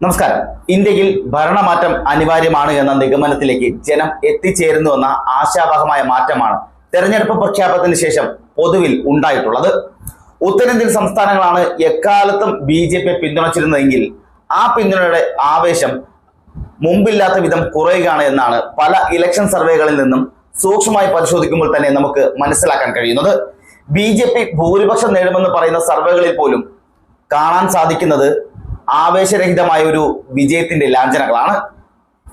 നമസ്കാരം. ഇന്ത്യയിൽ ഭരണമാറ്റം അനിവാര്യമാണ് എന്ന നിഗമനത്തിലേക്ക് ജനം എത്തിച്ചേരുന്നുവെന്ന ആശാവഹമായ മാറ്റമാണ് തെരഞ്ഞെടുപ്പ് പ്രഖ്യാപനത്തിന് ശേഷം പൊതുവിൽ ഉണ്ടായിട്ടുള്ളത്. ഉത്തരേന്ത്യൻ സംസ്ഥാനങ്ങളാണ് എക്കാലത്തും ബി ജെ പി പിന്തുണച്ചിരുന്നതെങ്കിൽ ആ പിന്തുണയുടെ ആവേശം മുമ്പില്ലാത്ത വിധം കുറയുകയാണ് എന്നാണ് പല ഇലക്ഷൻ സർവേകളിൽ നിന്നും സൂക്ഷ്മമായി പരിശോധിക്കുമ്പോൾ തന്നെ നമുക്ക് മനസ്സിലാക്കാൻ കഴിയുന്നത്. ബി ജെ പി ഭൂരിപക്ഷം നേടുമെന്ന് പറയുന്ന സർവേകളിൽ പോലും കാണാൻ സാധിക്കുന്നത് ആവേശരഹിതമായ ഒരു വിജയത്തിന്റെ ലാഞ്ചനകളാണ്.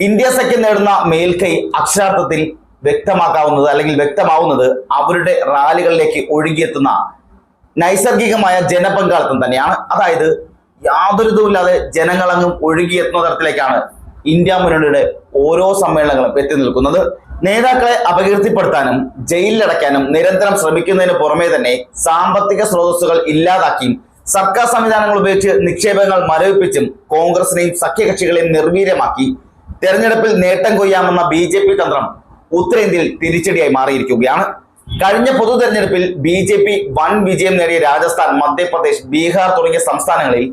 ഇന്ത്യ സഖ്യം നേടുന്ന മേൽക്കൈ അക്ഷരാർത്ഥത്തിൽ വ്യക്തമാക്കാവുന്നത് അല്ലെങ്കിൽ വ്യക്തമാവുന്നത് അവരുടെ റാലികളിലേക്ക് ഒഴുകിയെത്തുന്ന നൈസർഗികമായ ജനപങ്കാളിത്തം തന്നെയാണ്. അതായത് യാതൊരു ഇതുമില്ലാതെ ജനങ്ങളങ്ങും ഒഴുകിയെത്തുന്ന തരത്തിലേക്കാണ് ഇന്ത്യ മുന്നണിയുടെ ഓരോ സമ്മേളനങ്ങളും എത്തി നിൽക്കുന്നത്. നേതാക്കളെ അപകീർത്തിപ്പെടുത്താനും ജയിലിലടയ്ക്കാനും നിരന്തരം ശ്രമിക്കുന്നതിന് പുറമെ തന്നെ സാമ്പത്തിക സ്രോതസ്സുകൾ ഇല്ലാതാക്കിയും സർക്കാർ സംവിധാനങ്ങൾ ഉപയോഗിച്ച് നിക്ഷേപങ്ങൾ മരവിപ്പിച്ചും കോൺഗ്രസിനെയും സഖ്യകക്ഷികളെയും നിർവീര്യമാക്കി. തെരഞ്ഞെടുപ്പിൽ നേട്ടം കൊയ്യാമെന്ന ബി ജെ പി തന്ത്രം ഉത്തരേന്ത്യയിൽ തിരിച്ചടിയായി മാറിയിരിക്കുകയാണ്. കഴിഞ്ഞ പൊതു തെരഞ്ഞെടുപ്പിൽ ബി ജെ പി വൻ വിജയം നേടിയ രാജസ്ഥാൻ മധ്യപ്രദേശ് ബീഹാർ തുടങ്ങിയ സംസ്ഥാനങ്ങളിൽ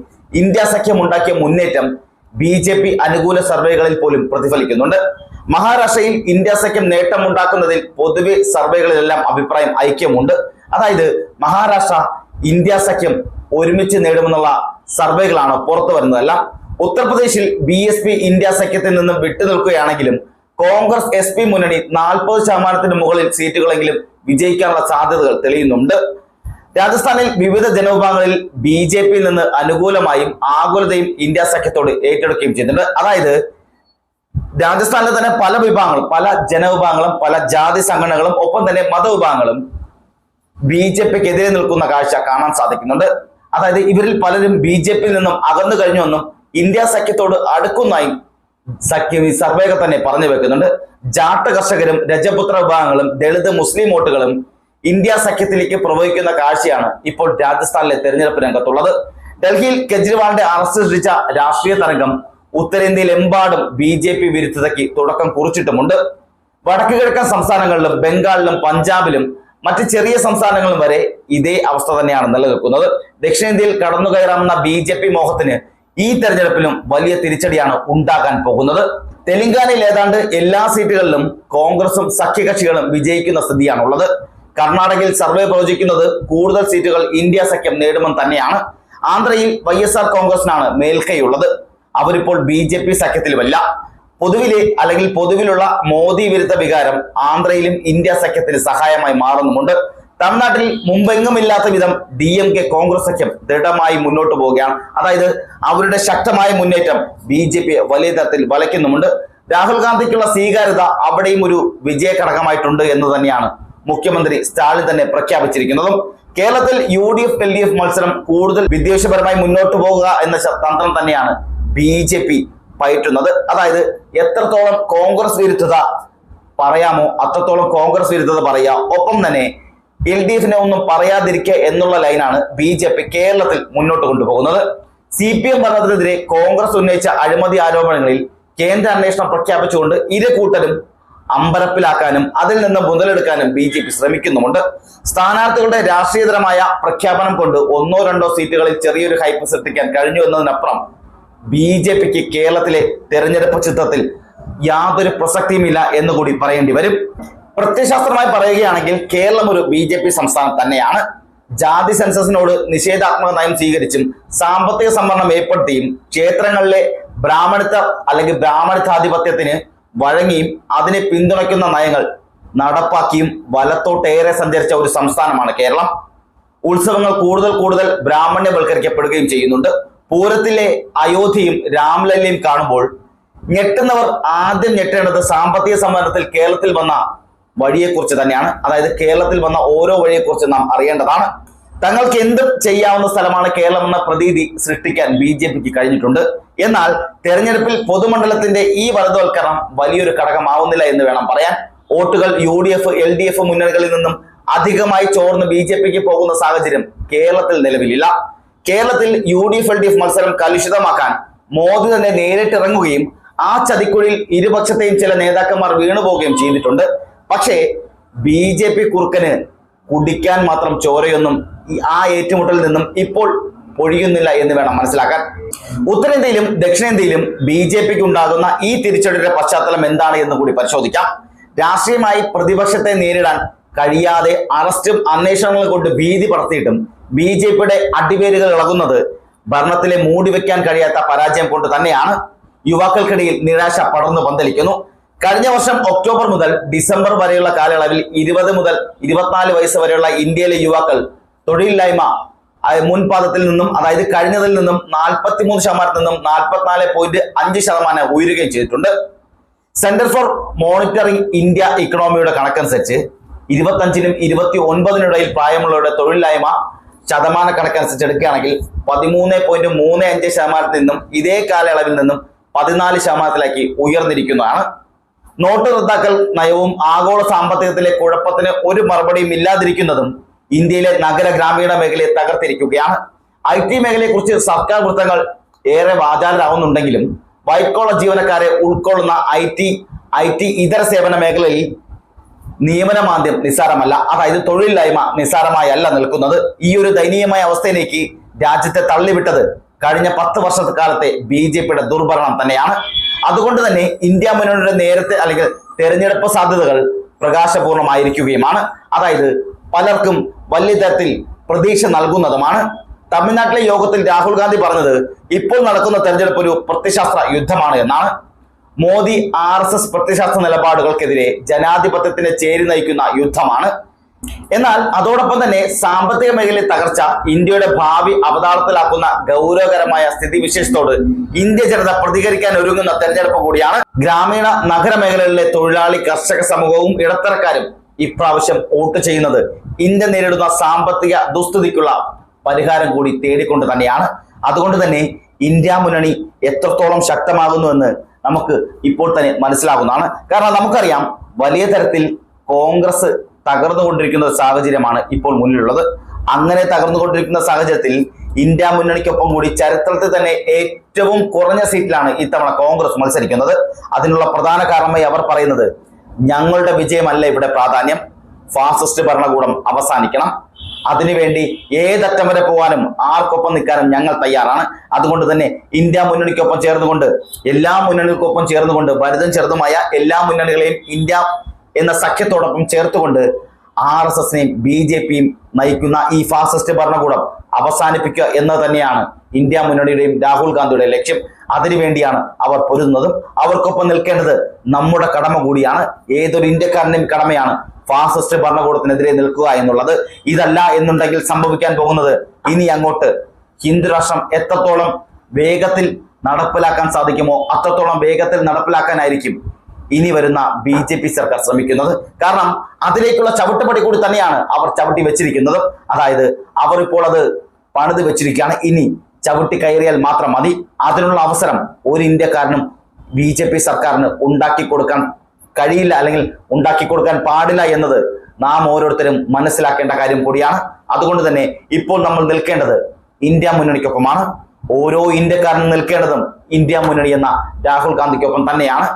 ഇന്ത്യ സഖ്യം ഉണ്ടാക്കിയ മുന്നേറ്റം ബി ജെ പി അനുകൂല സർവേകളിൽ പോലും പ്രതിഫലിക്കുന്നുണ്ട്. മഹാരാഷ്ട്രയിൽ ഇന്ത്യ സഖ്യം നേട്ടമുണ്ടാക്കുന്നതിൽ പൊതുവെ സർവേകളിലെല്ലാം അഭിപ്രായം ഐക്യമുണ്ട്. അതായത് മഹാരാഷ്ട്ര ഇന്ത്യ സഖ്യം ഒരുമിച്ച് നേടുമെന്നുള്ള സർവേകളാണ് പുറത്തു വരുന്നതല്ല. ഉത്തർപ്രദേശിൽ ബി എസ് പി ഇന്ത്യ സഖ്യത്തിൽ നിന്നും വിട്ടുനിൽക്കുകയാണെങ്കിലും കോൺഗ്രസ് എസ് പി മുന്നണി നാൽപ്പത് ശതമാനത്തിന് മുകളിൽ സീറ്റുകളെങ്കിലും വിജയിക്കാനുള്ള സാധ്യതകൾ തെളിയുന്നുണ്ട്. രാജസ്ഥാനിൽ വിവിധ ജനവിഭാഗങ്ങളിൽ ബി ജെ പിയിൽ നിന്ന് അനുകൂലമായും ആകുലതയും ഇന്ത്യ സഖ്യത്തോട് ഏറ്റെടുക്കുകയും ചെയ്തിട്ടുണ്ട് അതായത് രാജസ്ഥാനിലെ തന്നെ പല വിഭാഗങ്ങളും പല ജനവിഭാഗങ്ങളും പല ജാതി സംഘടനകളും ഒപ്പം തന്നെ മതവിഭാഗങ്ങളും ബി ജെ പിക്ക് എതിരെ നിൽക്കുന്ന കാഴ്ച കാണാൻ സാധിക്കുന്നുണ്ട്. അതായത് ഇവരിൽ പലരും ബി ജെ പിയിൽ നിന്നും അകന്നു കഴിഞ്ഞുവെന്നും ഇന്ത്യ സഖ്യത്തോട് അടുക്കുന്നതായും സഖ്യം ഈ സർവേകൾ തന്നെ പറഞ്ഞു വെക്കുന്നുണ്ട്. ജാട്ട കർഷകരും രജപുത്ര വിഭാഗങ്ങളും ദളിത് മുസ്ലിം വോട്ടുകളും ഇന്ത്യ സഖ്യത്തിലേക്ക് പ്രവഹിക്കുന്ന കാഴ്ചയാണ് ഇപ്പോൾ രാജസ്ഥാനിലെ തെരഞ്ഞെടുപ്പ് രംഗത്തുള്ളത്. ഡൽഹിയിൽ കെജ്രിവാളിന്റെ അറസ്റ്റ് സൃഷ്ടിച്ച രാഷ്ട്രീയ തരംഗം ഉത്തരേന്ത്യയിലെമ്പാടും ബി ജെ പി വിരുദ്ധതയ്ക്ക് തുടക്കം കുറിച്ചിട്ടുമുണ്ട്. വടക്കു കിഴക്കൻ സംസ്ഥാനങ്ങളിലും ബംഗാളിലും പഞ്ചാബിലും മറ്റ് ചെറിയ സംസ്ഥാനങ്ങളും വരെ ഇതേ അവസ്ഥ തന്നെയാണ് നിലനിൽക്കുന്നത്. ദക്ഷിണേന്ത്യയിൽ കടന്നു കയറാമെന്ന ബി ജെ പി മോഹത്തിന് ഈ തെരഞ്ഞെടുപ്പിലും വലിയ തിരിച്ചടിയാണ് ഉണ്ടാകാൻ പോകുന്നത്. തെലങ്കാനയിൽ ഏതാണ്ട് എല്ലാ സീറ്റുകളിലും കോൺഗ്രസും സഖ്യകക്ഷികളും വിജയിക്കുന്ന സ്ഥിതിയാണുള്ളത്. കർണാടകയിൽ സർവേ പ്രവചിക്കുന്നത് കൂടുതൽ സീറ്റുകൾ ഇന്ത്യ സഖ്യം നേടുമെന്ന് തന്നെയാണ്. ആന്ധ്രയിൽ വൈ എസ് ആർ കോൺഗ്രസിനാണ് മേൽക്കൈയുള്ളത്. അവരിപ്പോൾ ബി ജെ പി സഖ്യത്തിലുമല്ല. പൊതുവിലെ അല്ലെങ്കിൽ പൊതുവിലുള്ള മോദി വിരുദ്ധ വികാരം ആന്ധ്രയിലും ഇന്ത്യ സഖ്യത്തിന് സഹായമായി മാറുന്നുമുണ്ട്. തമിഴ്നാട്ടിൽ മുമ്പെങ്ങുമില്ലാത്ത വിധം ഡി എം കെ കോൺഗ്രസ് സഖ്യം ദൃഢമായി മുന്നോട്ട് പോവുകയാണ്. അതായത് അവരുടെ ശക്തമായ മുന്നേറ്റം ബി ജെ പി വലിയ തരത്തിൽ വലയ്ക്കുന്നുമുണ്ട്. രാഹുൽ ഗാന്ധിക്കുള്ള സ്വീകാര്യത അവിടെയും ഒരു വിജയ ഘടകമായിട്ടുണ്ട് എന്ന് തന്നെയാണ് മുഖ്യമന്ത്രി സ്റ്റാലിൻ തന്നെ പ്രഖ്യാപിച്ചിരിക്കുന്നതും. കേരളത്തിൽ U D F L D F മത്സരം കൂടുതൽ വിദ്വേഷപരമായി മുന്നോട്ട് പോകുക എന്ന തന്ത്രം തന്നെയാണ് ബി ജെ പി പയറ്റുന്നത്. അതായത് എത്രത്തോളം കോൺഗ്രസ് വിരുദ്ധത പറയാമോ അത്രത്തോളം കോൺഗ്രസ് വിരുദ്ധത പറയുക. ഒപ്പം തന്നെ എൽ ഡി എഫിനെ ഒന്നും പറയാതിരിക്കുക എന്നുള്ള ലൈനാണ് ബി ജെ പി കേരളത്തിൽ മുന്നോട്ട് കൊണ്ടുപോകുന്നത്. സി പി എം ഭരണത്തിനെതിരെ കോൺഗ്രസ് ഉന്നയിച്ച അഴിമതി ആരോപണങ്ങളിൽ കേന്ദ്ര അന്വേഷണം പ്രഖ്യാപിച്ചുകൊണ്ട് ഇരു കൂട്ടരും അമ്പരപ്പിലാക്കാനും അതിൽ നിന്ന് മുതലെടുക്കാനും ബി ജെ പി ശ്രമിക്കുന്നുമുണ്ട്. സ്ഥാനാർത്ഥികളുടെ രാഷ്ട്രീയതരമായ പ്രഖ്യാപനം കൊണ്ട് ഒന്നോ രണ്ടോ സീറ്റുകളിൽ ചെറിയൊരു ഹൈപ്പ് സൃഷ്ടിക്കാൻ കഴിഞ്ഞു എന്നതിനപ്പുറം ബി ജെ പിക്ക് കേരളത്തിലെ തെരഞ്ഞെടുപ്പ് ചിത്രത്തിൽ യാതൊരു പ്രസക്തിയുമില്ല എന്ന് കൂടി പറയേണ്ടി വരും. പ്രത്യശാസ്ത്രമായി പറയുകയാണെങ്കിൽ കേരളം ഒരു ബി ജെ പി സംസ്ഥാനം തന്നെയാണ്. ജാതി സെൻസസിനോട് നിഷേധാത്മക നയം സ്വീകരിച്ചും സാമ്പത്തിക സംവരണം ഏർപ്പെടുത്തിയും ക്ഷേത്രങ്ങളിലെ ബ്രാഹ്മണിത്ത അല്ലെങ്കിൽ ബ്രാഹ്മണത്വാധിപത്യത്തിന് വഴങ്ങിയും അതിനെ പിന്തുണയ്ക്കുന്ന നയങ്ങൾ നടപ്പാക്കിയും വലത്തോട്ടേറെ സഞ്ചരിച്ച ഒരു സംസ്ഥാനമാണ് കേരളം. ഉത്സവങ്ങൾ കൂടുതൽ കൂടുതൽ ബ്രാഹ്മണ്യവൽക്കരിക്കപ്പെടുകയും ചെയ്യുന്നുണ്ട്. പൂരത്തിലെ അയോധ്യയും രാംലല്ലയും കാണുമ്പോൾ ഞെട്ടുന്നവർ ആദ്യം ഞെട്ടേണ്ടത് സാമ്പത്തിക സംവരണത്തിൽ കേരളത്തിൽ വന്ന വഴിയെക്കുറിച്ച് തന്നെയാണ്. അതായത് കേരളത്തിൽ വന്ന ഓരോ വഴിയെക്കുറിച്ച് നാം അറിയേണ്ടതാണ്. തങ്ങൾക്ക് എന്തും ചെയ്യാവുന്ന സ്ഥലമാണ് കേരളം എന്ന പ്രതീതി സൃഷ്ടിക്കാൻ ബി ജെ പിക്ക് കഴിഞ്ഞിട്ടുണ്ട്. എന്നാൽ തെരഞ്ഞെടുപ്പിൽ പൊതുമണ്ഡലത്തിന്റെ ഈ വലതുവൽക്കരണം വലിയൊരു ഘടകമാവുന്നില്ല എന്ന് വേണം പറയാൻ. വോട്ടുകൾ U D F L D F മുന്നണികളിൽ നിന്നും അധികമായി ചോർന്ന് ബി ജെ പിക്ക് പോകുന്ന സാഹചര്യം കേരളത്തിൽ നിലവിലില്ല. കേരളത്തിൽ U D F L D F മത്സരം കലുഷിതമാക്കാൻ മോദി തന്നെ നേരിട്ടിറങ്ങുകയും ആ ചതിക്കുഴിയിൽ ഇരുപക്ഷത്തെയും ചില നേതാക്കന്മാർ വീണുപോവുകയും ചെയ്തിട്ടുണ്ട്. പക്ഷേ ബി ജെ പി കുറുക്കന് കുടിക്കാൻ മാത്രം ചോരയൊന്നും ആ ഏറ്റുമുട്ടലിൽ നിന്നും ഇപ്പോൾ പൊഴിയുന്നില്ല എന്ന് വേണം മനസ്സിലാക്കാൻ. ഉത്തരേന്ത്യയിലും ദക്ഷിണേന്ത്യയിലും ബി ജെ പിക്ക് ഉണ്ടാകുന്ന ഈ തിരിച്ചടിയുടെ പശ്ചാത്തലം എന്താണ് എന്ന് കൂടി പരിശോധിക്കാം. രാഷ്ട്രീയമായി പ്രതിപക്ഷത്തെ നേരിടാൻ കഴിയാതെ അറസ്റ്റും അന്വേഷണങ്ങളും കൊണ്ട് ഭീതി പടർത്തിയിട്ടും ബി ജെ പിയുടെ അടിവേരുകൾ ഇളകുന്നത് ഭരണത്തിലെ മൂടിവെക്കാൻ കഴിയാത്ത പരാജയം കൊണ്ട് തന്നെയാണ്. യുവാക്കൾക്കിടയിൽ നിരാശ പടർന്നു പന്തലിക്കുന്നു. കഴിഞ്ഞ വർഷം ഒക്ടോബർ മുതൽ ഡിസംബർ വരെയുള്ള കാലയളവിൽ ഇരുപത് മുതൽ ഇരുപത്തിനാല് വയസ്സ് വരെയുള്ള ഇന്ത്യയിലെ യുവാക്കൾ തൊഴിലില്ലായ്മ മുൻപാദത്തിൽ നിന്നും അതായത് കഴിഞ്ഞതിൽ നിന്നും നാൽപ്പത്തി മൂന്ന് ശതമാനത്തിൽ നിന്നും നാൽപ്പത്തിനാല് പോയിന്റ് അഞ്ച് ശതമാനം ഉയരുകയും ചെയ്തിട്ടുണ്ട്. സെന്റർ ഫോർ മോണിറ്ററിംഗ് ഇന്ത്യ ഇക്കണോമിയുടെ കണക്കനുസരിച്ച് ഇരുപത്തഞ്ചിനും ഇരുപത്തി ഒൻപതിനിടയിൽ പ്രായമുള്ളവരുടെ തൊഴിലില്ലായ്മ ശതമാന കണക്കനുസരിച്ച് എടുക്കുകയാണെങ്കിൽ പതിമൂന്ന് പോയിന്റ് മൂന്ന് അഞ്ച് ശതമാനത്തിൽ നിന്നും ഇതേ കാലയളവിൽ നിന്നും പതിനാല് ശതമാനത്തിലേക്ക് ഉയർന്നിരിക്കുന്നതാണ്. നോട്ട് റദ്ദാക്കൽ നയവും ആഗോള സാമ്പത്തികത്തിലെ കുഴപ്പത്തിന് ഒരു മറുപടിയും ഇല്ലാതിരിക്കുന്നതും ഇന്ത്യയിലെ നഗര ഗ്രാമീണ മേഖലയെ തകർത്തിരിക്കുകയാണ്. ഐ ടി മേഖലയെക്കുറിച്ച് സർക്കാർ വൃത്തങ്ങൾ ഏറെ വാചാലരാകുന്നുണ്ടെങ്കിലും വൈറ്റ് കോളർ ജീവനക്കാരെ ഉൾക്കൊള്ളുന്ന ഐ ടി ഐ ടി ഇതര സേവന മേഖലയിൽ നിയമനമാന്ദ്യം നിസ്സാരമല്ല. അതായത് തൊഴിലില്ലായ്മ നിസ്സാരമായല്ല നിൽക്കുന്നത്. ഈ ഒരു ദയനീയമായ അവസ്ഥയിലേക്ക് രാജ്യത്തെ തള്ളിവിട്ടത് കഴിഞ്ഞ പത്ത് വർഷക്കാലത്തെ ബി ജെ പിയുടെ ദുർഭരണം തന്നെയാണ്. അതുകൊണ്ട് തന്നെ ഇന്ത്യ മുന്നണിയുടെ നേരത്തെ അല്ലെങ്കിൽ തെരഞ്ഞെടുപ്പ് സാധ്യതകൾ പ്രകാശപൂർണമായിരിക്കുകയുമാണ്. അതായത് പലർക്കും വലിയ തരത്തിൽ പ്രതീക്ഷ നൽകുന്നതുമാണ്. തമിഴ്നാട്ടിലെ യോഗത്തിൽ രാഹുൽ ഗാന്ധി പറഞ്ഞത് ഇപ്പോൾ നടക്കുന്ന തെരഞ്ഞെടുപ്പ് ഒരു പ്രത്യശാസ്ത്ര യുദ്ധമാണ് എന്നാണ്. മോദി ആർ എസ് എസ് പ്രത്യശാസ്ത്ര നിലപാടുകൾക്കെതിരെ ജനാധിപത്യത്തിന് ചേരി നയിക്കുന്ന യുദ്ധമാണ്. എന്നാൽ അതോടൊപ്പം തന്നെ സാമ്പത്തിക മേഖലയിൽ തകർച്ച ഇന്ത്യയുടെ ഭാവി അവതാളത്തിലാക്കുന്ന ഗൗരവകരമായ സ്ഥിതിവിശേഷത്തോട് ഇന്ത്യ ജനത പ്രതികരിക്കാൻ ഒരുങ്ങുന്ന തെരഞ്ഞെടുപ്പ് കൂടിയാണ്. ഗ്രാമീണ നഗര മേഖലകളിലെ തൊഴിലാളി കർഷക സമൂഹവും ഇടത്തരക്കാരും ഇപ്രാവശ്യം വോട്ട് ചെയ്യുന്നത് ഇന്ത്യ നേരിടുന്ന സാമ്പത്തിക ദുസ്ഥിതിക്കുള്ള പരിഹാരം കൂടി തേടിക്കൊണ്ട് തന്നെയാണ്. അതുകൊണ്ട് തന്നെ ഇന്ത്യ മുന്നണി എത്രത്തോളം ശക്തമാകുന്നുവെന്ന് നമുക്ക് ഇപ്പോൾ തന്നെ മനസ്സിലാകുന്നതാണ്. കാരണം നമുക്കറിയാം വലിയ തരത്തിൽ കോൺഗ്രസ് തകർന്നുകൊണ്ടിരിക്കുന്ന ഒരു സാഹചര്യമാണ് ഇപ്പോൾ മുന്നിലുള്ളത്. അങ്ങനെ തകർന്നുകൊണ്ടിരിക്കുന്ന സാഹചര്യത്തിൽ ഇന്ത്യ മുന്നണിക്കൊപ്പം കൂടി ചരിത്രത്തിൽ തന്നെ ഏറ്റവും കുറഞ്ഞ സീറ്റിലാണ് ഇത്തവണ കോൺഗ്രസ് മത്സരിക്കുന്നത്. അതിനുള്ള പ്രധാന കാരണമായി അവർ പറയുന്നത് ഞങ്ങളുടെ വിജയമല്ല ഇവിടെ പ്രാധാന്യം. ഫാസിസ്റ്റ് ഭരണകൂടം അവസാനിക്കണം. അതിനുവേണ്ടി ഏതറ്റം വരെ പോകാനും ആർക്കൊപ്പം നിൽക്കാനും ഞങ്ങൾ തയ്യാറാണ്. അതുകൊണ്ട് തന്നെ ഇന്ത്യ മുന്നണിക്കൊപ്പം ചേർന്നുകൊണ്ട് എല്ലാ മുന്നണികൾക്കൊപ്പം ചേർന്നുകൊണ്ട് വലുതും ചെറുതുമായ എല്ലാ മുന്നണികളെയും ഇന്ത്യ എന്ന സഖ്യത്തോടൊപ്പം ചേർത്തുകൊണ്ട് ആർ എസ് എസിനെയും ബി ജെ പിയും നയിക്കുന്ന ഈ ഫാസിസ്റ്റ് ഭരണകൂടം അവസാനിപ്പിക്കുക എന്ന് തന്നെയാണ് ഇന്ത്യ മുന്നണിയുടെയും രാഹുൽ ഗാന്ധിയുടെ ലക്ഷ്യം. അതിനുവേണ്ടിയാണ് അവർ പൊരുതുന്നതും അവർക്കൊപ്പം നിൽക്കേണ്ടത് നമ്മുടെ കടമ കൂടിയാണ്. ഏതൊരു ഇന്ത്യക്കാരന്റെയും കടമയാണ് ഫാസിസ്റ്റ് ഭരണകൂടത്തിനെതിരെ നിൽക്കുക എന്നുള്ളത് ഇതല്ല എന്നുണ്ടെങ്കിൽ സംഭവിക്കാൻ പോകുന്നത് ഇനി അങ്ങോട്ട് ഹിന്ദു രാഷ്ട്രം എത്രത്തോളം വേഗത്തിൽ നടപ്പിലാക്കാൻ സാധിക്കുമോ അത്രത്തോളം വേഗത്തിൽ നടപ്പിലാക്കാനായിരിക്കും ഇനി വരുന്ന ബി ജെ പി സർക്കാർ ശ്രമിക്കുന്നത്. കാരണം അതിലേക്കുള്ള ചവിട്ടുപടി കൂടി തന്നെയാണ് അവർ ചവിട്ടി വെച്ചിരിക്കുന്നത്. അതായത് അവർ ഇപ്പോൾ അത് പണിത് വെച്ചിരിക്കുകയാണ്. ഇനി ചവിട്ടി കയറിയാൽ മാത്രം മതി. അതിനുള്ള അവസരം ഒരു ഇന്ത്യക്കാരനും ബി സർക്കാരിന് ഉണ്ടാക്കി കൊടുക്കാൻ കഴിയില്ല അല്ലെങ്കിൽ ഉണ്ടാക്കി കൊടുക്കാൻ പാടില്ല എന്നത് നാം ഓരോരുത്തരും മനസ്സിലാക്കേണ്ട കാര്യം കൂടിയാണ്. അതുകൊണ്ട് തന്നെ ഇപ്പോൾ നമ്മൾ നിൽക്കേണ്ടത് ഇന്ത്യ മുന്നണിക്കൊപ്പമാണ്. ഓരോ ഇന്ത്യക്കാരനും നിൽക്കേണ്ടതും ഇന്ത്യ മുന്നണി എന്ന രാഹുൽ ഗാന്ധിക്കൊപ്പം തന്നെയാണ്.